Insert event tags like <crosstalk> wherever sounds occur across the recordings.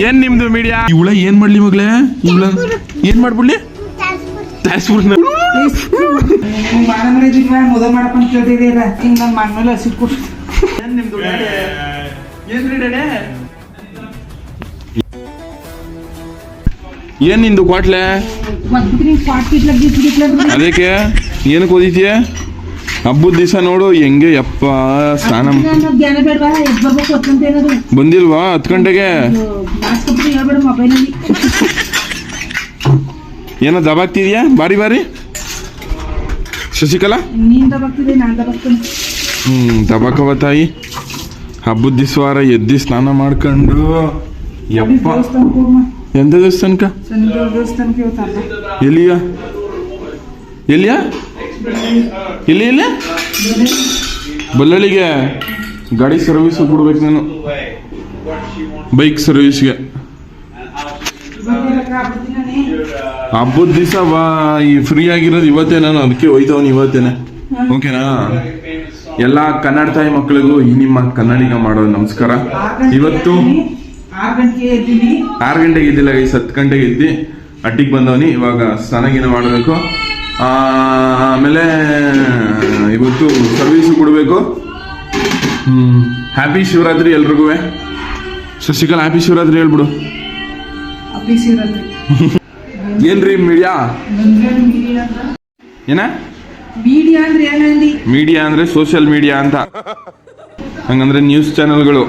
ಏನ್ ನಿಮ್ದು ಮೀಡಿಯಾ ಇವಳ ಏನ್ ಮಾಡ್ಲಿ ಮಗ್ಳೇ ಇವಳ ಏನ್ ಮಾಡ್ಬಿಡ್ಲಿ? ಏನ್ ನಿಂದು ಕ್ವಾಟ್ಲೆ? ಅದಕ್ಕೆ ಏನಕ್ಕೆ ಓದಿದ್ಯಾ? ಹಬ್ಬದ ದಿವಸ ನೋಡು ಹೆಂಗೆ ಯಪ್ಪ ಸ್ನಾನ ಬಂದಿಲ್ವಾ ಹತ್ತು ಗಂಟೆಗೆ? ಏನೋ ದಬಾಗ್ತಿದ್ಯಾ? ಬಾರಿ ಬಾರಿ. ಶಶಿಕಲಾ? ಹ್ಞೂ ದಬಾಕವ ತಾಯಿ. ಹಬ್ಬದ ದಿವಸವಾರ ಎದ್ದಿ ಸ್ನಾನ ಮಾಡ್ಕೊಂಡು ಯಪ್ಪ. ಎಂತ ದೇವಸ್ಥಾನಕ್ಕೆ? ಎಲ್ಲಿಯ? ಎಲ್ಲಿಯ? ಎಲ್ಲಿ ಇಲ್ಲಿ? ಬಳ್ಳಳಿಗೆ ಗಾಡಿ ಸರ್ವಿಸ್ ಬಿಡ್ಬೇಕು ನಾನು. ಬೈಕ್ ಸರ್ವಿಸ್ಗೆ ಹಬ್ಬದ ದಿವಸ ಈ ಫ್ರೀ ಆಗಿರೋದು ಇವತ್ತೇ ನಾನು, ಅದಕ್ಕೆ ಹೋಯ್ತವನು ಇವತ್ತೇನೆ. ಓಕೆನಾ? ಎಲ್ಲ ಕನ್ನಡ ತಾಯಿ ಮಕ್ಕಳಿಗೂ, ಈ ನಿಮ್ಮ ಕನ್ನಡಿಗ ಮಾಡೋದು ನಮಸ್ಕಾರ. ಇವತ್ತು ಆರು ಗಂಟೆಗೆ ಎದ್ದೀನಿ. ಆರು ಗಂಟೆಗೆ ಇದ್ದಿಲ್ಲ ಈ ಹತ್ತು ಗಂಟೆಗೆ ಇದ್ದಿ ಅಡ್ಡಿಗೆ ಬಂದವನಿ, ಇವಾಗ ಸ್ನಾನಗಿನ ಮಾಡಬೇಕು. ಆಮೇಲೆ ಇವತ್ತು ಸರ್ವೀಸು ಕೊಡಬೇಕು. ಹ್ಯಾಪಿ ಶಿವರಾತ್ರಿ ಎಲ್ರಿಗೂ. ಶಶಿಕಲಾ ಹ್ಯಾಪಿ ಶಿವರಾತ್ರಿ ಹೇಳ್ಬಿಡು. <laughs> ಏನ್ರಿ ಮೀಡಿಯಾ ಏನ? ಮೀಡಿಯಾ ಅಂದ್ರೆ ಸೋಷಿಯಲ್ ಮೀಡಿಯಾ ಅಂತ. ಹಂಗಂದ್ರೆ ನ್ಯೂಸ್ ಚಾನೆಲ್ಗಳು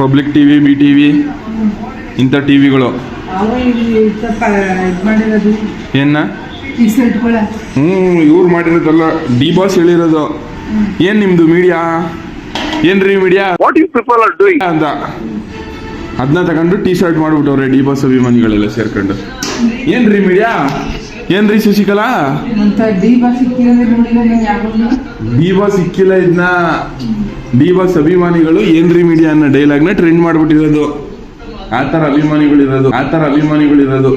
ಪಬ್ಲಿಕ್ ಟಿವಿ ಬಿ ಟಿವಿ ಇಂಥ ಟಿವಿಗಳು ಏನ? ಹ್ಮ್ ಇವ್ರು ಮಾಡಿರೋದಲ್ಲ ಡಿ ಬಾಸ್ ಹೇಳಿರೋದು. ಏನ್ ನಿಮ್ದು ಮೀಡಿಯಾ ಏನ್ರಿ media what you people are doing ಅಂತ. ಅದನ್ನ ತಗೊಂಡು ಟಿ ಶರ್ಟ್ ಮಾಡ್ಬಿಟ್ಟವ್ರೆ ಡಿ ಬಾಸ್ ಅಭಿಮಾನಿಗಳೆಲ್ಲ ಸೇರ್ಕೊಂಡು. ಏನ್ರಿ ಮೀಡಿಯಾ ಏನ್ರಿ ಶಶಿಕಲಾ? ಅಂತ ಡಿ ಬಾಸ್ ಡಿ ಸಿಕ್ಕಿಲ್ಲ ಇದನ್ನ ಡಿ ಬಾಸ್ ಅಭಿಮಾನಿಗಳು ಏನ್ರಿ ಮೀಡಿಯಾ ಅನ್ನೋ ಡೈಲಾಗ್ನ ಟ್ರೆಂಡ್ ಮಾಡ್ಬಿಟ್ಟಿರೋದು. ಆ ಥರ ಅಭಿಮಾನಿಗಳಿರೋದು ಆ ಥರ ಅಭಿಮಾನಿಗಳಿರೋದು.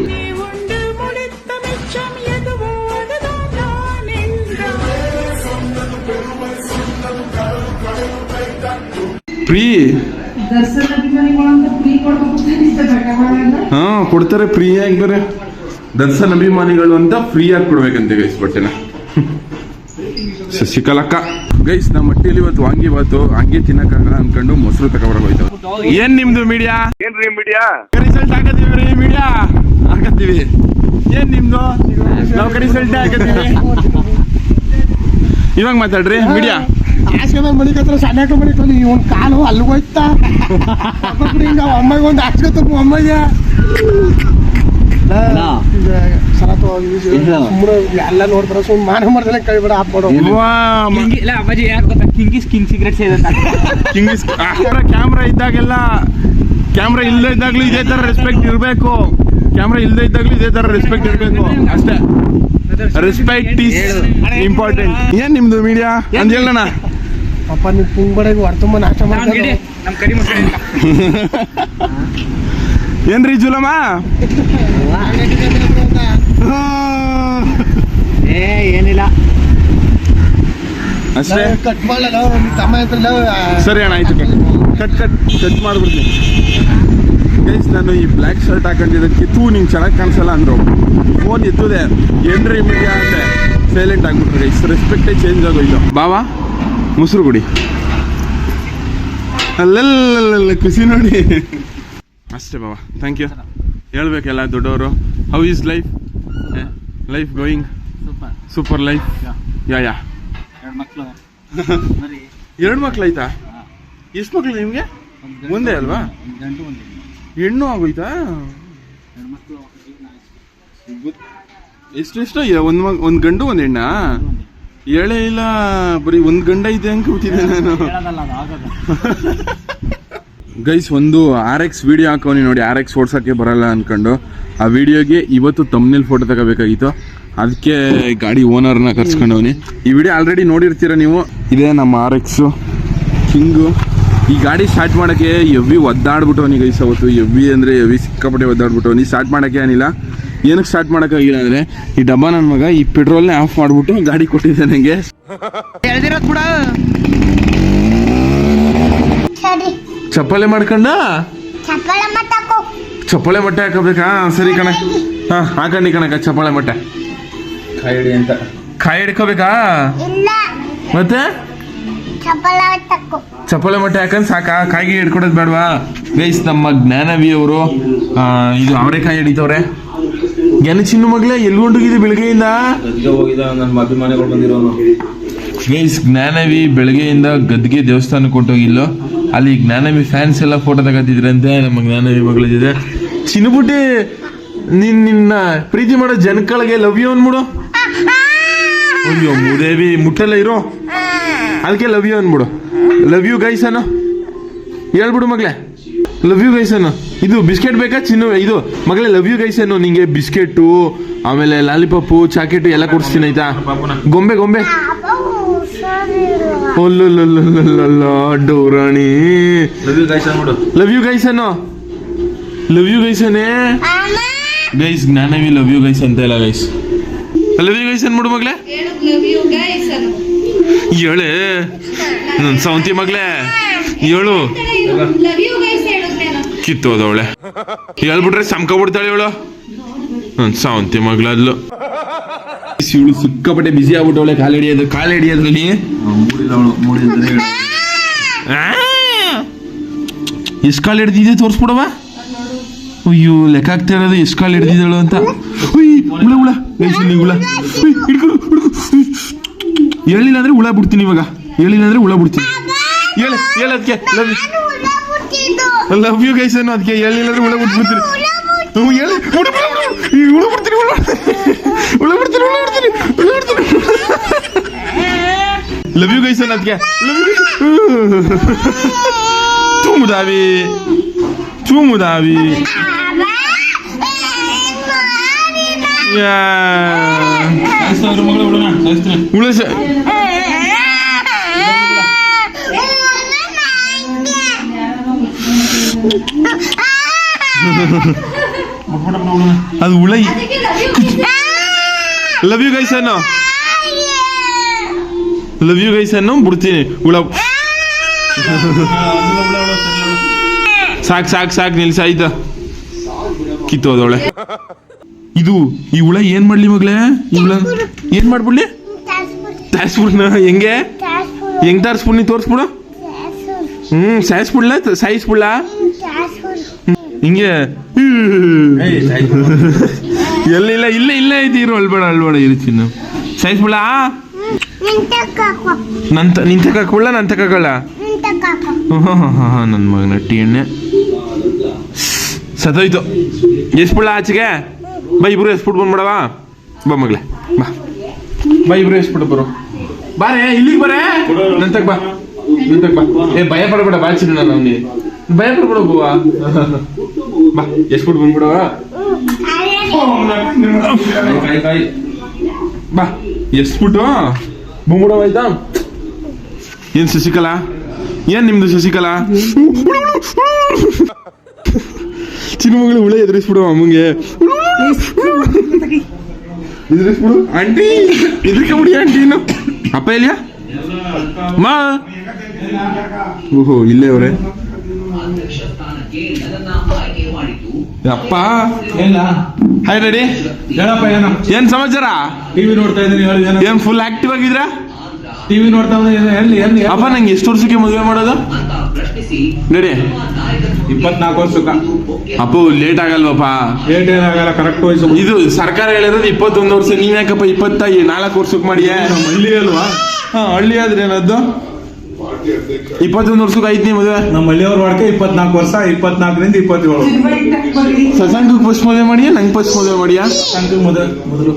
ಫ್ರೀ ಹಾ ಕೊಡ್ತಾರೆ ಫ್ರೀ ಆಗಿ ಬೇರೆ? ದರ್ಶನ್ ಅಭಿಮಾನಿಗಳು ಅಂತ ಫ್ರೀ ಆಗಿ ಕೊಡ್ಬೇಕಂತೆ ಗೈಸ್ ಬಟ್ಟೆನ. ಶಶಿಕಲಕ್ಕ. ಗೈಸ್ ನಮ್ಮ ಮಟ್ಟಿಯಲ್ಲಿ ಇವತ್ತು ವಾಂಗಿ ಬಾತು. ಹಂಗೆ ತಿನ್ನಕ್ಕಾಗಲ್ಲ ಅನ್ಕೊಂಡು ಮೊಸರು ತಗೊಬರಕ್ ಹೋಯ್ತು ಏನ್ ನಿಮ್ದು ಮೀಡಿಯಾ ಏನ್ರಿ ಮೀಡಿಯಾ ರಿಸಲ್ಟ್ ಹಾಕತ್ತೀವಿ ರೀ ಮೀಡಿಯಾ ಹಾಕತ್ತೀವಿ. ಏನ್ ನಿಮ್ದು? ನಾವು ರಿಸಲ್ಟ್ ಹಾಕತ್ತೀವಿ. ಇವಾಗ ಮಾತಾಡ್ರಿ ಮೀಡಿಯಾ ಹಾಸ್ಕೊಂಡ್ ಮಣಿಕತ್ರ ಸಣ್ಣ ಮಣಿಕೊಂಡು ಇವನ್ ಕಾಲು ಅಲ್ಲಿ ಹೋಯ್ತಾ? ಹಿಂಗ ಅಮ್ಮಗೆ ಒಂದು ಹಾಸ್ಕೊತಪ್ಪ ಅಮ್ಮಗೆ. ಎಲ್ಲ ನೋಡ್ತಾರ ಸುಮ್ಮನೆ ಮಾನ ಮಾಡ್ತಾನೆ ಕೈ ಬಿಡ ಹಾಕ್ಬಿಡು. ಇಲ್ಲ ಅಪ್ಪಾಜಿ ಯಾಕೆ ಗೊತ್ತಾ? ಕಿಂಗಿಸ್ ಕಿಂಗ್ ಸಿಗರೇಟ್ಸ್ ಇದೆ ಅಂತ. ಕಿಂಗಿಸ್ ಕ್ಯಾಮ್ರಾ ಇದ್ದಾಗೆಲ್ಲ ಕ್ಯಾಮ್ರಾ ಇಲ್ಲದೆ ಇದ್ದಾಗ್ಲೂ ಇದೇ ತರ ರೆಸ್ಪೆಕ್ಟ್ ಇರಬೇಕು. ಕ್ಯಾಮ್ರಾ ಇಲ್ಲದೆ ಇದ್ದಾಗ್ಲೂ ಇದೇ ತರ ರೆಸ್ಪೆಕ್ಟ್ ಇರಬೇಕು. ಅಷ್ಟೇ. ರೆಸ್ಪೆಕ್ಟ್ ಈಸ್ ಇಂಪಾರ್ಟೆಂಟ್ ಏನ್ ನಿಮ್ದು ಮೀಡಿಯಾ ಅಂತ ಹೇಳೋಣ ಪಾಪ ನೀವು ಪುಂಗ್ಬಡೆಗೆ ಹೊರ್ತುಂಬ ನಾಶ ಮಾಡ್ತಾರೆ ನಮ್ಮ ಕರಿ <laughs> ಏನ್ರಿ ಜುಲಮ್ಮ ಏ ಏನಿಲ್ಲ. ಅಷ್ಟೇ? ಕಟ್ ಮಾಡಲ್ಲ ತಮ್ಮ ಸರಿ ಅಣ್ಣ ಆಯ್ತು ಕಟ್ ಕಟ್ ಕಟ್ ಮಾಡ್ಬಿಡ್ತೀನಿ. ಗೈಸ್ ನಾನು ಈ ಬ್ಲ್ಯಾಕ್ ಶರ್ಟ್ ಹಾಕೊಂಡಿದ್ದಕ್ಕೆ ತೂ ನಿಂಗೆ ಚೆನ್ನಾಗಿ ಕಾಣಿಸಲ್ಲ ಅಂದ್ರು. ಫೋನ್ ಎತ್ತದೆ ಏನ್ರಿ ಮೀಡಿಯಾ ಅಂತೆ ಸೈಲೆಂಟ್ ಆಗ್ಬಿಟ್ರು ಗೈಸ್ ರೆಸ್ಪೆಕ್ಟೇ ಚೇಂಜ್ ಆಗೋಯ್ತು. ಬಾವಾ? ಮೊಸರು ಕುಡಿ. ಅಲ್ಲೆಲ್ಲ ಖುಷಿ ನೋಡಿ. ಅಷ್ಟೇ ಬಾಬಾ ಥ್ಯಾಂಕ್ ಯು ಹೇಳ್ಬೇಕಲ್ಲ ದೊಡ್ಡವರು. How is life life going super. Super life yeah yeah ಎರಡು ಮಕ್ಳು. ಆಯ್ತಾ? ಎಷ್ಟು ಮಕ್ಳು ನಿಮ್ಗೆ? ಒಂದೇ ಅಲ್ವಾ? ಹೆಣ್ಣು. ಆಗೋಯ್ತಾ? ಎಷ್ಟು ಎಷ್ಟು ಒಂದು ಒಂದು ಒಂದ್ ಗಂಡು ಒಂದು ಹೆಣ್ಣ. ಹೇಳೇ ಇಲ್ಲ ಬರೀ ಒಂದು ಗಂಡ ಇದೆ ಅಂತ ಕೂತಿದ್ದೆ ನಾನು. ಗೈಸ್ ಒಂದು ಆರ್ ಎಕ್ಸ್ ವಿಡಿಯೋ ಹಾಕೋನಿ ನೋಡಿ ಆರ್ ಎಕ್ಸ್ ಓಡ್ಸೋಕ್ಕೆ ಬರಲ್ಲ ಅನ್ಕೊಂಡು. ಆ ವಿಡಿಯೋಗೆ ಇವತ್ತು ತಮ್ಮನೇಲಿ ಫೋಟೋ ತಗೋಬೇಕಾಗಿತ್ತು. ಅದಕ್ಕೆ ಗಾಡಿ ಓನರ್ನ ಕರ್ಸ್ಕೊಂಡವನಿ ಈ ವಿಡಿಯೋ ಆಲ್ರೆಡಿ ನೋಡಿರ್ತೀರ ನೀವು. ಇದೇ ನಮ್ಮ ಆರ್ ಎಕ್ಸು ಕಿಂಗು ಈ ಗಾಡಿ ಸ್ಟಾರ್ಟ್ ಮಾಡೋಕ್ಕೆ ಎವಿ ಒದ್ದಾಡ್ಬಿಟ್ಟವನಿ ಗೈಸ್ ಅವತ್ತು ಎವ್ವಿ ಅಂದರೆ ಎವಿ ಸಿಕ್ಕಾಪಟ್ಟೆ ಒದ್ದಾಡ್ಬಿಟ್ಟವನಿ. ಸ್ಟಾರ್ಟ್ ಮಾಡೋಕ್ಕೆ ಏನಿಲ್ಲ. ಏನಕ್ಕೆ ಸ್ಟಾರ್ಟ್ ಮಾಡೋಕ್ಕಾಗಿಲ್ಲ ಅಂದರೆ ಈ ಡಬ್ಬ ನನ್ನ ಮಗ ಈ ಪೆಟ್ರೋಲ್ನೇ ಆಫ್ ಮಾಡಿಬಿಟ್ಟು ಗಾಡಿ ಕೊಟ್ಟಿದ್ದೆ ನನಗೆ ಚಪ್ಪಲೆ ಮಾಡ್ಕೊಂಡ? ಚಪ್ಪಳ ಮೊಟ್ಟೆ ಹಾಕಬೇಕಾ? ಸರಿ ಕಣ. ಹಾ ಹಾಕಂಡಿ ಕಣಕ ಚಪ್ಪಳೆ ಮಟ್ಟೆ. ಕಾಯಿಡಿ ಅಂತ. ಕಾಯಿ ಹಿಡ್ಕೋಬೇಕಾ? ಇಲ್ಲ. ಮತ್ತೆ? ಚಪ್ಪಳ ಮಟ್ಟೆ ಚಪ್ಪಳೆ ಮೊಟ್ಟೆ ಹಾಕಂದ್ ಸಾಕಾ? ಕಾಯಿಗೆ ಹಿಡ್ಕೊಡೋದು ಬೇಡವಾ? ಬೇಯಿಸ್ ನಮ್ಮ ಜ್ಞಾನವಿ ಅವರು ಇದು ಅವರೆಕಾಯಿ ಹಿಡಿತವ್ರೆ. ಗೆನ ಚಿನ್ನು ಮಗ್ಲೇ ಎಲ್ಲಿ ಹೊಂಟೋಗಿದೆ ಬೆಳಗ್ಗೆಯಿಂದ? ಹೋಗಿದ ನನ್ನ ಅಭಿಮಾನಿಗಳು ಬಂದಿರೋನು. ಗೈಸ್ ಜ್ಞಾನವಿ ಬೆಳಗ್ಗೆಯಿಂದ ಗದ್ಗೆ ದೇವಸ್ಥಾನಕ್ಕೆ ಕೊಟ್ಟೋಗಿಲ್ಲೋ ಅಲ್ಲಿ ಜ್ಞಾನವಿ ಫ್ಯಾನ್ಸ್ ಎಲ್ಲ ಫೋಟೋ ತಗೋತಿದ್ರಂತೆ ನಮ್ಮ ಜ್ಞಾನವಿ ಮಗಳ ಜೊತೆ. ಚಿನ್ನುಬುಟ್ಟಿ ನಿನ್ ನಿನ್ನ ಪ್ರೀತಿ ಮಾಡೋ ಜನಗಳಿಗೆ ಲವ್ ಯು ಅನ್ಬಿಡು. ಅಯ್ಯೋ ಮುದೇವಿ ಮುಟ್ಟಲ್ಲ ಇರೋ. ಅದಕ್ಕೆ ಲವ್ ಯು ಅನ್ಬಿಡು. ಲವ್ ಯು ಗೈಸ್ ಅನ್ನು. ಹೇಳ್ಬಿಡು ಮಗಳೇ ಲವ್ ಯು ಗೈಸ್ ಅನ್ನು ಇದು ಬಿಸ್ಕೆಟ್ ಬೇಕಾ? ಚಿನ್ನು, ಇದು ಮಗಳೇ ಲವ್ ಯು ಗೈಸ್ ಅನ್ನು ನಿಂಗೆ ಬಿಸ್ಕೆಟು, ಆಮೇಲೆ ಲಾಲಿಪಾಪು ಚಾಕೆಟ್ ಎಲ್ಲ ಕೊಡಿಸ್ತೀನಿ, ಆಯ್ತಾ? ಗೊಂಬೆ ಗೊಂಬೆ. ಡೋರಾಣಿ ಲವ್ ಯು ಗೈಸ್ ಅನ್ನು ಲವ್ ಯು ಗೈಸ್ ಅನ್ನೇ guys Jnanavi love you guys ಅಂತ ಇಲ್ಲ ಗೈಸ್ ಲವ್ ಯು ಗೈಸ್ ಅನ್ಬಿಡು ಮಗಳೇ ಹೇಳೆ ನನ್ನ ಸೌಂತಿ ಮಗಳೇ ಹೇಳು ಕಿತ್ತೋದವಳೆ ಹೇಳ್ಬಿಟ್ರೆ ಸಂಕ ಇವಳು. ನನ್ ಸಾವಂತಿ ಮಗಳದ್ಲು. ಇವಳು ಸಿಕ್ಕಾಪಟ್ಟೆ ಬಿಸಿ ಆಗ್ಬಿಟ್ಟವಳೆ ಕಾಲು ಹಿಡಿಯೋದು ಕಾಲು ಹಿಡಿಯೋದ್ರಲ್ಲಿ ಎಷ್ಟು ಕಾಲು ಹಿಡ್ದಿದೆ ತೋರಿಸ್ಬಿಡವ ಅಯ್ಯೋ ಲೆಕ್ಕ ಆಗ್ತಾ ಇರೋದು ಎಷ್ಟು ಕಾಲು ಹಿಡ್ದಿದ್ದಾಳು ಅಂತ. ಹುಳ ಹುಳ. ಹುಳ. ಹೇಳಿಲ್ಲ ಅಂದ್ರೆ ಹುಳ ಬಿಡ್ತೀನಿ ಇವಾಗ. ಹೇಳಿಲ್ಲ ಅಂದ್ರೆ ಹುಳ ಬಿಡ್ತೀನಿ. ಹೇಳ ಹೇಳ ಅದಕ್ಕೆ ಲವ್ ಲವ್ ಯು ಗೈಸ್ ಅನ್ನೋ ಅದಕ್ಕೆ ಹೇಳಿಲ್ಲ ಅಂದ್ರೆ ಹುಳ ಬಿಟ್ಬಿಡ್ತೀನಿ ಹ್ಞೂ ಹೇಳಿ ಹುಳ ಹುಳ, ಹುಳ. ಈ ಹುಳ ಬಿಡ್ತೀನಿ ಹುಳ ಹುಳ ಬಿಡ್ತೀನಿ ಹುಳ ಬಿಡ್ತೀನಿ ಹುಳ ಬಿಡ್ತೀನಿ ಲವ್ ಯು ಗೈಸ್ ಅನ್ನೋ ಅದಕ್ಕೆ love you Tu mudavi. Tu mudavi. ಸಾಯಿಸ್ತಾವ್ರು ಮಗಳು ಬಿಡೋಣ ಸಾಯಿಸ್ತೀನಿ ಉಳಸ <laughs> ಅದು ಉಳ. ಲವ್ ಯು ಗೈಸ್ ಅನ್ನು? ಲವ್ ಯು ಗೈಸ್ ಅನ್ನು ಬಿಡ್ತೀನಿ. ಉಳ. ಸಾಕ್ ಸಾಕ್ ಸಾಕ್ ನಿಲ್ಸ ಆಯ್ತಾ? ಕಿತ್ತೋದವಳೆ ಇದು ಈ ಹುಳ ಏನ್ ಮಾಡ್ಲಿ ಮಗಳೇ? ಈ ಹುಳ ಏನ್ ಮಾಡ್ಬಿಡ್ಲಿ? ತಾರಿಸ್ಬಿಡ್ನ ಹೆಂಗೆ? ಹೆಂಗ್ ತಾರಿಸ್ಬಿಡ್ನಿ ತೋರಿಸ್ಬಿಡು? ಹ್ಮ್ ಸಾಯಿಸ್ಬಿಡ್ಲ ಸಾಯಿಸ್ಬಿಡ್ಲ ಹಿಂಗೆ. ಎಲ್ಲಿಲ್ಲ ಇಲ್ಲೇ ಇಲ್ಲೇ ಐತಿ ಇರು ಅಳ್ಬೇಡ ಅಳ್ಬೇಡ ಇರ್ತೀನಿ ಸಾಯಿಸ್ಬಿಡ ನಂತ ನಿನ್ ತಕಾಕೊಳ್ಳ ನಾನು ತಕಾಕೊಳ್ಳ ನನ್ನ ಮಗನ ಟಿ ಎಣ್ಣೆ. ಸತ್ತೋಯ್ತು. ಎಸ್ಬಿಡ್ಲ ಆಚೆಗೆ? ಬಾ ಇಬ್ರು ಎಸ್ಬಿಟ್ಟು ಬಂದ್ಬಿಡವಾ? ಬಾ ಮಗಳೇ ಬಾ. ಬಾ ಇಬ್ರು ಎಸ್ಬಿಟ್ಟು ಬರು ಬಾರೇ ಇಲ್ಲಿಗೆ ಬರೇ? ನಂತಕ್ ಬಾ ನಂತಕ್ ಬಾ. ಏ, ಭಯ ಪಡಬೇಡ, ಬಾ ಚಿನ್ನ ನಾನು ಅವನಿಗೆ. ಭಯ ಪಡ್ಬೇಡ ಬುವಾ ಬಾ ಕಾಯಿ ಕಾಯಿ ಬಾ ಎಸ್ಬಿಟ್ಟು ಬಂದ್ಬಿಡವ ಆಯ್ತಾ? ಏನ್ ಶಶಿಕಲಾ? ಏನ್ ನಿಮ್ದು ಶಶಿಕಲಾ? ಚಿನ್ನ ಮಗಳು ಹುಳ ಎದುರಿಸ್ಬಿಡು ಅಮ್ಮಂಗೆ. ಎದುರಿಸ್ಬಿಡು. ಆಂಟಿ ಎದುರಿಕೆ ಬಿಡಿ ಆಂಟಿ ಇನ್ನು. ಅಪ್ಪ ಇಲ್ಲಿಯಾ ಮಾ. ಓಹೋ ಇಲ್ಲೇ ಅವರೇ. ಅಪ್ಪ ಹಾಯ್ ರೆಡಿ ಹೇಳಪ್ಪ ಏನೋ? ಏನ್ ಸಮಾಚಾರ? ಟಿವಿ ನೋಡ್ತಾ ಇದ್ದೀನಿ ಏನೋ ಏನ್ ಫುಲ್ ಆಕ್ಟಿವ್ ಆಗಿದ್ರಾ ಟಿವಿ ನೋಡ್ತಾ ಇದ್ದೀನಿ ಎಲ್ಲಿ ಎಲ್ಲಿ? ಅಪ್ಪ ನಂಗೆ ಎಷ್ಟು ವರ್ಷಕ್ಕೆ ಮದುವೆ ಮಾಡೋದು? ನಡಿ. ಇಪ್ಪತ್ನಾಲ್ಕು ವರ್ಷಕ್ಕ. ಅಪ್ಪು ಲೇಟ್ ಆಗಲ್ವಪ್ಪ. ಲೇಟ್ ಏನಾಗಲ್ಲ ಕರೆಕ್ಟ್ ವಯಸ್ಸು. ಇದು ಸರ್ಕಾರ ಹೇಳಿರೋದು ಇಪ್ಪತ್ತೊಂದು ವರ್ಷ. ನೀನ್ ಯಾಕಪ್ಪ ಇಪ್ಪತ್ತ ನಾಲ್ಕು ವರ್ಷಕ್ಕೆ ಮಾಡಿ ಅಲ್ವಾ ಹಾ ಹಳ್ಳಿ ಆದ್ರೆ ಏನದ್ದು ಇಪ್ಪತ್ತೊಂದು ವರ್ಷಕ್ಕೆ ಐತಿ ಮದುವೆ? ನಮ್ಮ ಹಳ್ಳಿಯವ್ರ ವಾಡ್ಕೆ ಇಪ್ಪತ್ನಾಲ್ಕು ವರ್ಷ ಇಪ್ಪತ್ನಾಲ್ಕರಿಂದ ಇಪ್ಪತ್ತೇಳು. ಸಸಂಗ್ ಫಸ್ಟ್ ಮದುವೆ ಮಾಡಿಯಾ ನಂಗೆ ಫಸ್ಟ್ ಮದುವೆ ಮಾಡಿಯಾ? ಮೊದಲು ಮೊದಲು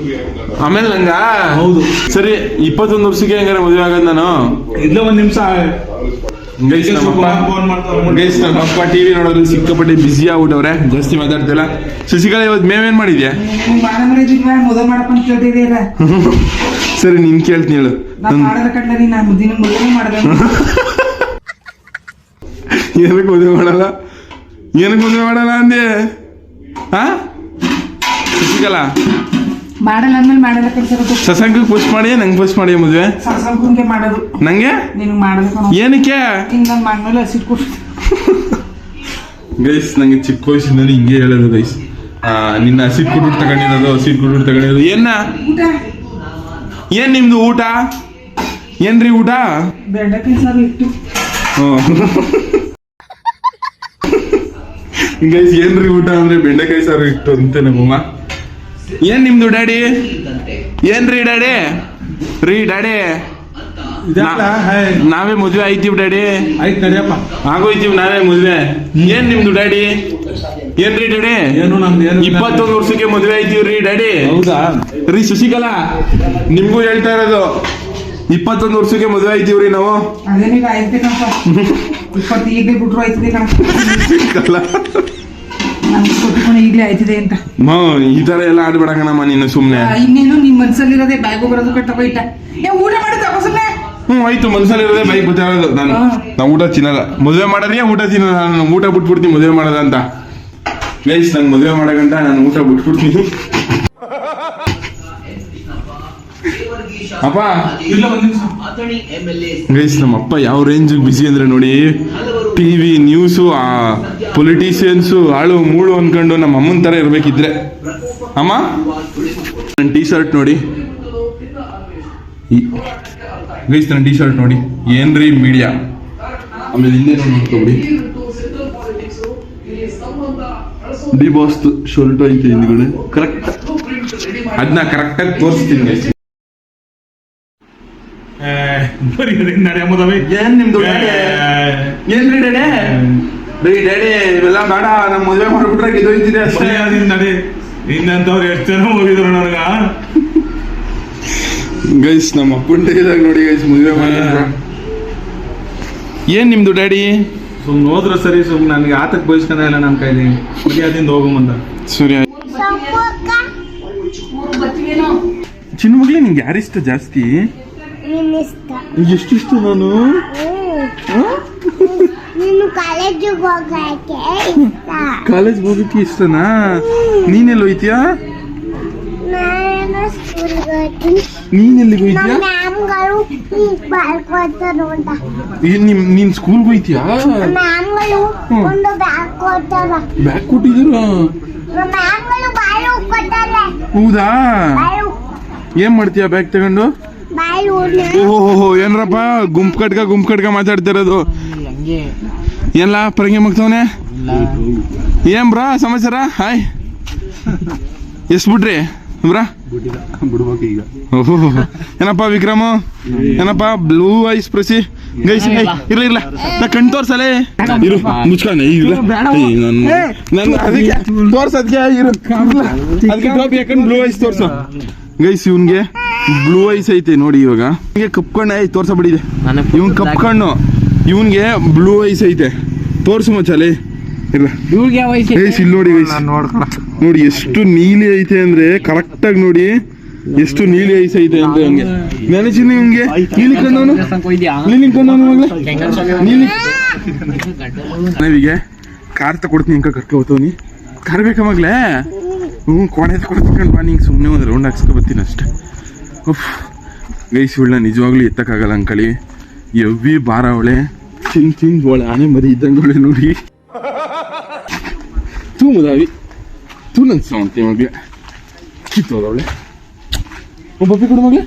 ಆಮೇಲೆ ನಂಗ ಹೌದು. ಸರಿ ಇಪ್ಪತ್ತೊಂದು ವರ್ಷಕ್ಕೆ ಹೆಂಗಾರ ಮದುವೆ ಆಗದ್ ನಾನು? ಇಲ್ಲ ಒಂದ್ ನಿಮಿಷ. ಗೈಸ್ ನಮ್ಮಪ್ಪ ಫೋನ್ ಮಾಡ್ತಾರೆ ಗೈಸ್ ನಮ್ಮಪ್ಪ ಟಿವಿ ನೋಡೋದು ಸಿಕ್ಕಾಪಟ್ಟೆ ಬಿಸಿ ಆಗ್ಬಿಟ್ಟವ್ರೆ. ಜಾಸ್ತಿ ಮಾತಾಡ್ತಿಲ್ಲ. ಶಶಿಕಲಾ ಇವತ್ತು ಮೇವೇನ್ ಮಾಡಿದ್ಯಾ? <laughs> ಸರಿ ನಿನ್ ಕೇಳ್ತೀನಿ ಹೇಳು. ಏನಕ್ಕೆ ಮದುವೆ ಮಾಡಲ್ಲ? ಏನಕ್ಕೆ ಮದುವೆ ಮಾಡಲ್ಲ ಅಂದೆ? ಹಾ ಶಶಿಕಲಾ? ಮಾಡಲ್ಲ ಅಂದ್ಮೇಲೆ ಮಾಡಲ್ಲ ಪೋಸ್ಟ್ ಮಾಡಿ ನಂಗೆ ಪೋಸ್ಟ್ ಮಾಡಿ ಮದುವೆ? ಮಾಡೋದು. ನಂಗೆ? ನಿನಗೆ ಏನಕ್ಕೆ? ಹಿಂಗ ನನ್ನ ಗೈಸ್ ನಂಗೆ ಚಿಕ್ಕ ವಯಸ್ಸಿಂದ ಹಿಂಗೆ ಹೇಳೋದು ಗೈಸ್. ನಿನ್ನ ಹಸಿಟ್ ಕುಡ್ಬಿಟ್ಟು ತಗೊಂಡಿರೋದು ಹಸಿಟ್ ಕುಡ್ಬಿಟ್ಟು ತಗೊಂಡಿರೋದು. ಏನ? ಏನ್ ನಿಮ್ದು ಊಟ? ಏನ್ರಿ ಊಟ? ಬೆಂಡೆಕಾಯಿ ಸಾರು ಗೈಸ್ ಏನ್ರಿ ಊಟ ಅಂದ್ರೆ ಬೆಂಡೆಕಾಯಿ ಸಾರು ಇಟ್ಟು ಅಂತ ನಮ್ಮಮ್ಮ. ಏನ್ ನಿಮ್ದು ಡ್ಯಾಡಿ? ಏನ್ರಿ ಡ್ಯಾಡಿ? ರೀ ಡ್ಯಾಡಿ. ನಾವೇ ಮದ್ವೆ ಆಯ್ತೀವಿ ಡ್ಯಾಡಿ. ಆಯ್ತು ನಡಿಯಪ್ಪ. ಆಗೋಯ್ತೀವಿ ನಾವೇ ಮದ್ವೆ. ಏನ್ ನಿಮ್ದು ಡ್ಯಾಡಿ? ಏನ್ರಿ ಡ್ಯಾಡಿ? ಏನು ನಮ್ದು ಏನು ಇಪ್ಪತ್ತೊಂದು ವರ್ಷಕ್ಕೆ ಮದ್ವೆ ಆಯ್ತೀವ್ರಿ ಡ್ಯಾಡಿ? ಹೌದಾ? ರೀ ಶಶಿಕಲಾ ನಿಮ್ಗೂ ಹೇಳ್ತಾ ಇರೋದು ಇಪ್ಪತ್ತೊಂದು ವರ್ಷಕ್ಕೆ ಮದುವೆ ಆಯ್ತೀವ್ರಿ ನಾವು? ಮದ್ವೆ ಮಾಡ್ರಿ ಆಯ್ತೇನಪ್ಪ ಇಪ್ಪತ್ತು ಈಗಲೇ ಬಿಟ್ರು ಆಯ್ತದೆ ಕಣ ಶಶಿಕಲಾ. ಕೊಟ್ಟಿಕೊಂಡು ಈಗಲೇ ಆಯ್ತದೆ ಅಂತ. ಮ ಈ ತರ ಎಲ್ಲ ಆಡ್ಬೇಡ ಕಣಮ್ಮ ನೀನು ಸುಮ್ನೆ. ಇನ್ನೇನು ನಿಮ್ಮ ಮನ್ಸಲ್ಲಿರೋದೇ ಬ್ಯಾಗು ಬರೋದು ಕಟ್ಟ ಇಟ್ಟ. ಏ ಊಟ ಮಾಡಿ ತಗೋಸಲ್ಲ ಹ್ಮ್ ಆಯ್ತು ಮನ್ಸಲ್ಲಿರೋದೇ ಬೈಕ್ ಗೊತ್ತಿರೋದು ನಾನು ಹಾ. ನಾ ಊಟ ತಿನ್ನಲ್ಲ. ಮದುವೆ ಮಾಡಿದ್ರೆ ಊಟ ತಿನ್ನಲ್ಲ? ನಾನು ಊಟ ಬಿಟ್ಬಿಡ್ತೀನಿ ಮದುವೆ ಮಾಡೋದ ಗೈಸ್ ನಂಗೆ ಮದುವೆ ಮಾಡಗಂಟ ನಾನು ಊಟ ಬಿಟ್ಬಿಡ್ತೀನಿ. ಅಪ್ಪ. ಗೈಸ್ ನಮ್ಮ ಅಪ್ಪ ಯಾವ ರೇಂಜ್ ಬಿಸಿ ಅಂದ್ರೆ ನೋಡಿ. ಟಿವಿ ನ್ಯೂಸು ಆ ಪೊಲಿಟಿಷಿಯನ್ಸು ಆಳು ಮೂಳು ಅನ್ಕೊಂಡು ನಮ್ಮ ಅಮ್ಮನ ತರ ಇರ್ಬೇಕಿದ್ರೆ. ಅಮ್ಮ? ನನ್ನ ಟೀ ಶರ್ಟ್ ನೋಡಿ. ಗೈಸ್ ನನ್ನ ಟೀ ಶರ್ಟ್ ನೋಡಿ. ಏನ್ರಿ ಮೀಡಿಯಾ ಆಮೇಲೆ ಹಿಂದೆ ನೋಡಿ ನೋಡ್ಕೊಬಿಡಿ. ಡಿ ಬಾಸ್ ಶರ್ಟ್ ಐತೆ ಹಿಂದ್ಗಡೆ. ಕರೆಕ್ಟ್ ಅದನ್ನ ಕರೆಕ್ಟಾಗಿ ತೋರಿಸ್ತೀನಿ. guys. ಬರೀ ನಡೆಯಮ್ಮದವೆ ಏನ್ ನಿಮ್ದು ಡ್ಯಾಡಿ? ಏನ್ರಿ ಡ್ಯಾಡಿ ರೀ ಡ್ಯಾಡಿ ಇವೆಲ್ಲ ಬೇಡ. ನಮ್ಮ ಮದುವೆ ಮಾಡ್ಬಿಟ್ರೆ ಗೆದ್ದೋಯ್ತಿದೆ ಅಷ್ಟೇ. ನಡೆ ನಿನ್ನಂತವ್ರು ಎಷ್ಟು ಜನ ಹೋಗಿದ್ರು ನನಗ ಗೈಸ್ ನಮ್ಮ ಅಪ್ಪನ ಇದಾಗ ನೋಡಿ ಗೈಸ್ ಮದುವೆ ಮಾಡಿದ್ರು. ಏನ್ ನಿಮ್ದು ಡ್ಯಾಡಿ ಸುಮ್ನೆ ಹೋದ್ರೆ ಸರಿ ಸುಮ್ನೆ ನನಗೆ ಆತಕ್ಕೆ ಬಯಸ್ಕೊಂಡ ಇಲ್ಲ ನನ್ನ ಕೈಲಿ. ಮರ್ಯಾದಿಂದ ಹೋಗಮಂದ ಸೂರ್ಯ. ಚಿನ್ನ ಮಗ್ಲಿ ನಿಂಗೆ ಯಾರಿಷ್ಟ ಜಾಸ್ತಿ? ಎಷ್ಟಿಷ್ಟು ಎಷ್ಟು ಇಷ್ಟ ನಾನು ನೀನು ಕಾಲೇಜಿಗೆ ಹೋಗಕ್ಕೆ ಇಷ್ಟ. ಕಾಲೇಜ್ ಹೋಗಕ್ಕೆ ಇಷ್ಟನಾ? ನೀನೆಲ್ಲಿ ಹೋಯ್ತೀಯಾ? ನಾನು ಸ್ಕೂಲ್ಗೆ ಹೋಗ್ತೀನಿ ನೀನ್ ಹೋಯ್ತೀಯಾ? ನಿಮ್ ನೀನ್ ಸ್ಕೂಲ್ಗೆ ಹೋಯ್ತಿಯಾ? ಒಂದು ಬ್ಯಾಗ್ ಕೊಟ್ಟಾರ ಬ್ಯಾಗ್ ಕೊಟ್ಟಿದ್ದೀರ ಹೌದಾ? ಏನ್ ಮಾಡ್ತೀಯಾ ಬ್ಯಾಗ್ ತಗೊಂಡು? ಓಹೋ ಏನ್ರಪ್ಪ? ಗುಂಪ್ ಕಟ್ಕ ಗುಂಪ್ ಕಟ್ಕ ಮಾತಾಡ್ತಿರೋದು ಎಲ್ಲ ಪರಂಗಿ ಮಗ್ತವನೆ ಏನ್ ಬ್ರಾ ಸಮಾಚಾರ ಹಾಯ್. ಎಷ್ಟ್ ಬಿಟ್ರಿ? ಬ್ರಾ ಬಿಡ್ಬೇಕು ಈಗ. ಓಹೋ. ಏನಪ್ಪ ವಿಕ್ರಮ? ಏನಪ್ಪ? Blue eyes ಪ್ರಸಿ? ಗೈಸ್ ಇರ್ಲ ಇರ್ಲ. ನಾ ಕಣ್ ತೋರ್ಸಲೆ? ಇರು ಮುಚ್ಕೊಂಡೆ ಇಲ್ಲ ಏಯ್, ನನ್- ನನ್ ಅದಕ್ಕೆ ತೋರ್ಸ ಅದಕ್ಕೆ ಇರು. ಅದಕ್ಕೆ ಟೋಪಿ ಹಾಕೊಂಡು ಬ್ಲೂ ಐಸ್ ತೋರ್ಸು? ಗೈಸ್ ಇವನ್ಗೆ ಬ್ಲೂ ಐಸ್ ಐತೆ ನೋಡಿ ಇವಾಗ. ಹಿಂಗೆ ಕಪ್ಕಣ್ಣು ಐ ತೋರ್ಸಬಿಡಿದೆ ಇವನ್ ಕಪ್ಕೊಂಡು ಇವ್ನ್ಗೆ ಬ್ಲೂ ಐಸ್ ಐತೆ. ತೋರ್ಸು ಮಚ್ಚಲೆ. ಇಲ್ಲ. ಗೈಸ್ ಇಲ್ಲಿ ನೋಡಿ ಗೈಸ್ ನೋಡಿ ಎಷ್ಟು ನೀಲಿ ಐತೆ ಅಂದ್ರೆ ಕರೆಕ್ಟ್ ಆಗಿ ನೋಡಿ ಎಷ್ಟು ನೀಲಿ ಐಸ್ ಐತೆ ಅಂದ್ರೆ ಹಂಗೆ. ನೆನಚಿನ ಹಂಗೆ ನೀಲಿ ಕಣ್ಣವನು? ನೀಲಿ ಕಣ್ಣವನು ಮಗ್ಲೆ? ನೀಲಿ. ನಾವಿಗೆ ಕಾರ್ ತಗೊಡ್ತೀನಿ ಇಂಕ ಕರ್ಕೊ ಹೋಗ್ತವನಿ ಕಾರ್ ಮಗ್ಲೇ ಮಗ್ಲೆ? ಹ್ಞೂ ಕೋಣೆ ತಗೊಡ್ತೀನಿ ಬಾ ನಿಂಗೆ ಸುಮ್ಮನೆ ಒಂದು ರೌಂಡ್ ಹಾಕ್ಸ್ಕೊ ಬರ್ತೀನಿ ಅಷ್ಟೆ. ಉಫ್. ಗೈಸ್ ಇವಳನ್ನ ನಿಜವಾಗ್ಲೂ ಎತ್ತಕ್ಕಾಗಲ್ಲ ಅಂಕಳಿ. ಎವ್ವಿ ಬಾರ ಅವಳೆ. ಚಿನ್ ಚಿನ್ ಅವಳೆ ಆನೆ ಮರಿ ಇದ್ದಂಗೆ ನೋಡಿ. ತೂ ಮುದಾವಿ ತೂ ನನ್ನ ಸೌಂಡ್ತಿ ಮಗ್ಲೆ ಕಿತ್ತೋದವಳೆ ಒಂದು ಪಪ್ಪಿ ಕೊಡು ಮಗ್ಲೆ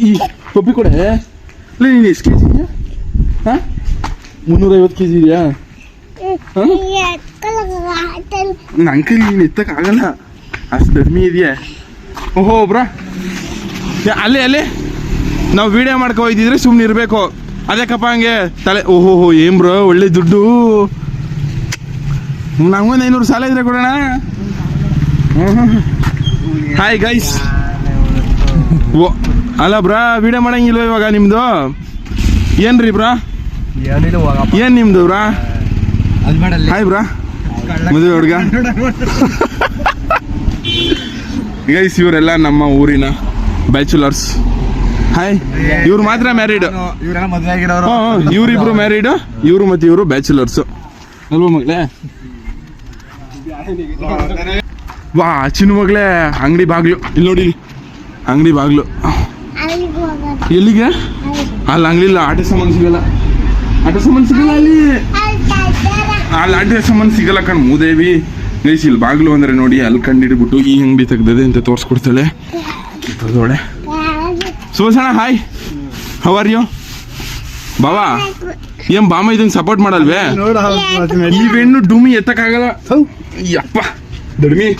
ಈ ಪಪ್ಪಿ ಕೊಡೆ ಲೇ ನೀನು ಎಷ್ಟು ಕೆ ಜಿ ಇದೆಯಾ ಹಾಂ ಮುನ್ನೂರೈವತ್ತು ಕೆ ಜಿ ಇದೆಯಾ ನನ್ನ ಅಂಕಲ್ ನೀನು ಎತ್ತಕ್ಕಾಗಲ್ಲ ಅಷ್ಟು ಕಡಿಮೆ ಇದೆಯಾ ಓಹೋ ಬ್ರಾ ಯಾ, ಅಲ್ಲೇ ಅಲ್ಲೇ ನಾವು ವಿಡಿಯೋ ಮಾಡ್ಕೊ ಹೋಯ್ತಿದ್ರೆ ಸುಮ್ಮನೆ ಇರಬೇಕು ಅದಕ್ಕಪ್ಪ ಹಂಗೆ ತಲೆ ಓಹೋ ಏನ್ ಬ್ರೋ ಒಳ್ಳೆ ದುಡ್ಡು ನಂಗೊಂದು ಐನೂರು ಸಾಲ ಇದ್ರೆ ಕೊಡೋಣ? ಹಾಯ್ ಗೈಸ್ ಓ ಅಲ್ಲ ಬ್ರಾ ವಿಡಿಯೋ ಮಾಡಂಗಿಲ್ವ ಇವಾಗ ನಿಮ್ದು? ಏನ್ರಿ ಬ್ರಾ? ಏನ್ ನಿಮ್ದು ಬ್ರಾ? ಹಾಯ್ ಬ್ರಾ. ಮದುವೆ ಹುಡುಗ. ಗೈಸ್ ಇವರೆಲ್ಲ ನಮ್ಮ ಊರಿನ ಬ್ಯಾಚುಲರ್ಸ್ ಹಾಯ್ ಇವ್ರು ಮಾತ್ರ ಮ್ಯಾರಿಡ್ ಇವ್ರಿಬ್ರು ಮ್ಯಾರಿಡ್ ಇವ್ರು ಮತ್ತೆ ಇವರು ಬ್ಯಾಚುಲರ್ಸ್ ಅಲ್ವಾ ಮಗಳೇ? ವಾ, ಚಿನ್ನ ಮಗಳೇ, ಅಂಗಡಿ ಬಾಗ್ಲು. ಇಲ್ಲಿ ನೋಡಿ, ಅಂಗಡಿ ಬಾಗ್ಲು. ಎಲ್ಲಿಗೆ? ಅಲ್ಲಿ ಅಂಗಡಿ ಇಲ್ಲ, ಆಟ ಸಾಮಾನು ಸಿಗಲ್ಲ. ಆಟ ಸಾಮಾನು ಸಿಗಲ್ಲ ಅಲ್ಲಿ? ಅಲ್ಲಿ ಆಟ ಸಾಮಾನು ಸಿಗಲ್ಲ ಕಣ್ ಮೂದೇವಿ. ಗೈಸ್, ಇಲ್ಲಿ ಬಾಗ್ಲು ಅಂದ್ರೆ ನೋಡಿ, ಅಲ್ಲಿ ಕಂಡಿಡ್ಬಿಟ್ಟು ಈ ಅಂಗಡಿ ತೆಗ್ದದೆ ಅಂತ ತೋರಿಸ್ಕೊಡ್ತಾಳೆ. ತೋರ್ಸೋಳೆ ಹಾಯ್. ಹೌ ಆರ್ ಬಾವಾ ಏನ್ ಬಾಮ ಇದನ್ ಸಪೋರ್ಟ್ ಮಾಡಲ್ವೇ? ನೋಡ ಈ ಬೆಣ್ಣು ಡುಮಿ ಎತ್ತಕ್ಕಾಗಲ್ಲ. ಯಪ್ಪ. ದುಡ್ಮಿ.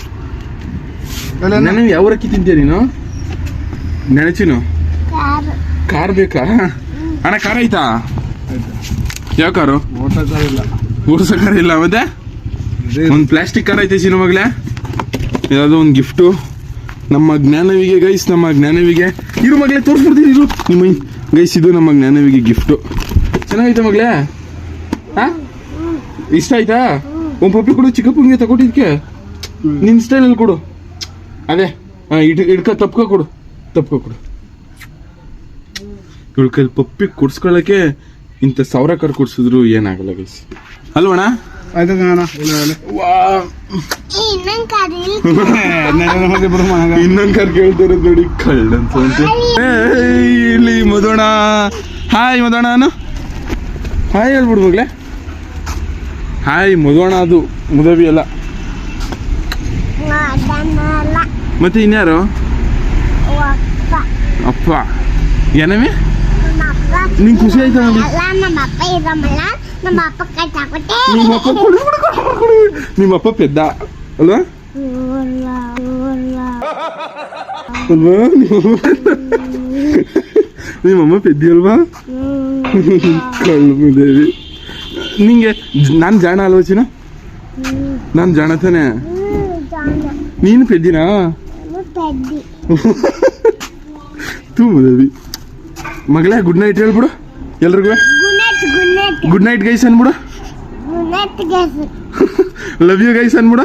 ನಾನು ಯಾವ ರಕ್ಕಿ ತಿಂತೀಯ ನೀನು? ನೆನಚಿನು. ಕಾರು. ಕಾರ್ ಬೇಕಾ? ಅಣ್ಣ ಕಾರ್ ಐತಾ? ಯಾವ ಕಾರು? ಇಲ್ಲ ಓಡ್ಸ ಕಾರ್ ಇಲ್ಲ ಮತ್ತೆ ಒಂದು ಪ್ಲಾಸ್ಟಿಕ್ ಕಾರ್ ಐತೆ ಸಿನಿಮಾ ಮಗಳೇ ಯಾವುದೋ ಒಂದು ಗಿಫ್ಟು. ನಮ್ಮ ಜ್ಞಾನವಿಗೆ ಗೈಸ್ ನಮ್ಮ ಜ್ಞಾನವಿಗೆ. ಇರು ಮಗ್ಲೆ ತೋರಿಸ್ಬಿಡ್ತೀನಿ ಇರು. ನಿಮ್ಮ ಗೈಸ್ ಇದು ನಮ್ಮ ಜ್ಞಾನವಿಗೆ ಗಿಫ್ಟು. ಚೆನ್ನಾಗೈತೆ ಮಗಳೇ? ಹಾ ಇಷ್ಟ ಆಯ್ತಾ? ಒಂದು ಪಪ್ಪಿ ಕೊಡು ಚಿಕ್ಕಪ್ಪಂಗೆ ತಗೊಟ್ಟಿದ್ಕೆ. ನಿನ್ನ ಸ್ಟೈಲಲ್ಲಿ ಕೊಡು. ಅದೇ ಹಾಂ ಇಡ್ ಇಡ್ಕ ತಪ್ಕೊ ಕೊಡು. ತಪ್ಕೊ ಕೊಡು. ಇವಳ ಕೈಲಿ ಪಪ್ಪಿ ಕೊಡ್ಸ್ಕೊಳಕ್ಕೆ ಇಂಥ ಸಾವಿರ ಕರ್ ಕೊಡ್ಸಿದ್ರು ಏನಾಗಲ್ಲ ಗೈಸ್. ಅಲ್ವಣ ಇನ್ನೊಂದು ಕಾರು ಕೇಳ್ತಾರೆ ನೋಡಿ ಕಳ್ಳಂತ ಇಲ್ಲಿ ಮದೋಣ ಹಾಯ್ ಮದೋಣ ಅನು ಹಾಯ್ ಹೇಳ್ಬಿಡು ಮಗ್ಲೆ ಹಾಯ್ ಮುದೋಣ ಅದು ಮುದವಿ ಅಲ್ಲ ಮತ್ತೆ ಇನ್ಯಾರು? ಅಪ್ಪ. ಏನವಿ ನಿಂಗೆ ಖುಷಿ ಆಯ್ತಾ ನಮಗೆ ಅಲ್ಲ ನಮ್ಮ ಅಪ್ಪ ಇರಮಲ್ಲ ನಮ್ಮ ಅಪ್ಪ ಕೈ ತಗೊಟ್ಟೆ ನಿಮ್ಮ ಅಪ್ಪ ಕೊಡು, ಕೊಡು, ಕೊಡು, ಕೊಡು. ನಿಮ್ಮ ಅಪ್ಪ ಪೆದ್ದ ಅಲ್ವಾ. ಅಲ್ವಾ? ನಿಮ್ಮಮ್ಮ ಪೆದ್ದಿ ಅಲ್ವಾ? ಕಳ್ಮುದೇವಿ ನಿಂಗೆ ನಾನು ಜಾಣ ಆಲೋಚನ ನಾನು ಜಾಣ ತಾನೆ. ನೀನು ಪೆದ್ದಿನಾ? <laughs> ತೂ ಮುದೇವಿ. ಮಗಳೇ ಗುಡ್ ನೈಟ್ ಹೇಳ್ಬಿಡು. ಎಲ್ರಿಗೂ. ಗುಡ್ ನೈಟ್ ಗೈಸ್ ಅನ್ಬಿಡು. ಲವ್ ಯು ಗೈಸ್ ಅನ್ಬಿಡು.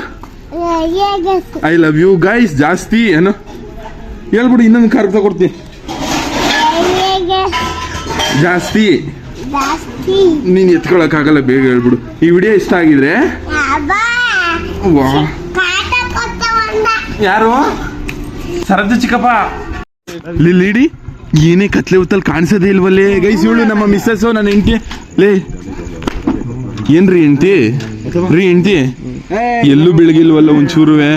ಐ ಲವ್ ಯು ಗೈಸ್ ಜಾಸ್ತಿ ಏನು? ಹೇಳ್ಬಿಡು ಇನ್ನೊಂದು ಕಾರ್ ತಗೊಡ್ತೀನಿ ಜಾಸ್ತಿ. ಜಾಸ್ತಿ. ನೀನು ಎತ್ಕೊಳಕ್ಕಾಗಲ್ಲ ಬೇಗ ಹೇಳ್ಬಿಡು. ಈ ವಿಡಿಯೋ ಇಷ್ಟ ಆಗಿದ್ರೆ? ವಾ. ಯಾರು? ಸರದ್ದು ಚಿಕ್ಕಪ್ಪ. ಲಿಡಿ ಏನೇ ಕತ್ಲೆ ಹೊತ್ತಲ್ಲಿ ಕಾಣಿಸೋದೇ ಇಲ್ವಲ್ಲೇ. ಗೈಸ್ ಇವಳು ನಮ್ಮ ಮಿಸ್ಸಸ್ ನನ್ನ ಹೆಂಡತಿ. ಲೇ ಏನ್ರಿ ಹೆಂಡತಿ? ರೀ ಹೆಂಡತಿ ಎಲ್ಲೂ ಬೆಳಗಿಲ್ವಲ್ಲ ಒಂಚೂರುವೆ?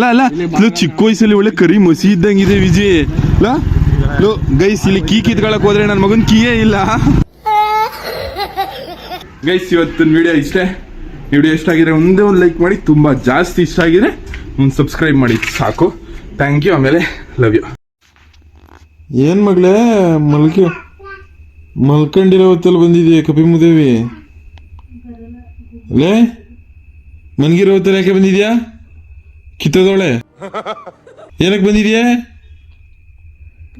ಲಾ ಅಲ್ಲ ಲೋ ಚಿಕ್ಕ ವಯಸ್ಸಲ್ಲಿ ಒಳ್ಳೆ ಕರಿ ಮಸಿ ಇದ್ದಂಗಿದೆ ವಿಜಯ್ ಲೋ ಗೈಸ್ ಇಲ್ಲಿ ಕೀ ಕಿತ್ಕೊಳಕ್ ಹೋದ್ರೆ ನನ್ನ ಮಗನ್ ಕೀಯೇ ಇಲ್ಲ. ಗೈಸ್ ಇವತ್ತಿನ ವಿಡಿಯೋ ಇಷ್ಟೇ. ವಿಡಿಯೋ ಇಷ್ಟ ಆಗಿದ್ರೆ ಒಂದೇ ಒಂದು ಲೈಕ್ ಮಾಡಿ, ತುಂಬಾ ಜಾಸ್ತಿ ಇಷ್ಟ ಆಗಿದ್ರೆ ಒಂದು ಸಬ್ಸ್ಕ್ರೈಬ್ ಮಾಡಿ, ಸಾಕು. ಥ್ಯಾಂಕ್ ಯು ಆಮೇಲೆ ಲವ್ ಯು ಏನ್ ಮಗಳೇ, ಮಲ್ಕಿ, ಮಲ್ಕಂಡಿರೋ ಹೊತ್ತಲ್ಲಿ ಬಂದಿದೆಯಾ ಕಪಿ ಮುದೇವಿ ಲೇ ಮನ್ಗಿರೋ ಹೊತ್ತಲ್ಲಿ ಯಾಕೆ ಬಂದಿದ್ಯಾ? ಕಿತ್ತದೋಳೆ ಏನಕ್ಕೆ ಬಂದಿದ್ಯಾ?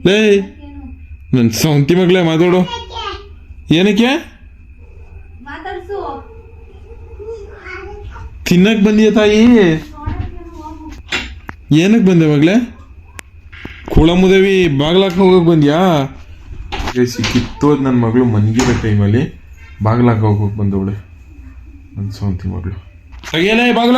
ಲೇ ನನ್ನ ಸೌಂತಿ ಮಗಳೇ ಮಾತಾಡು. ಏನಕ್ಕೆ? ತಿನ್ನಕ್ ಬಂದಿಯ ತಾಯಿ? ಏನಕ್ಕೆ ಬಂದೆ ಮಗಳೇ? ಕುಳಮುದೇವಿ ಬಾಗ್ಲಾಕ್ ಹೋಗಕ್ ಬಂದ್ಯಾ? ಕಿತ್ತೋದ್ ನನ್ನ ಮಗಳು ಮನ್ಗಿರೋ ಟೈಮಲ್ಲಿ ಬಾಗ್ಲಾಕ್ ಹೋಗಕ್ ಬಂದವಳೆ. ನನ್ನ ಸೌಂತಿ ಮಗಳು. ತೆಗಿಯಲೇ ಬಾಗ್ಲ!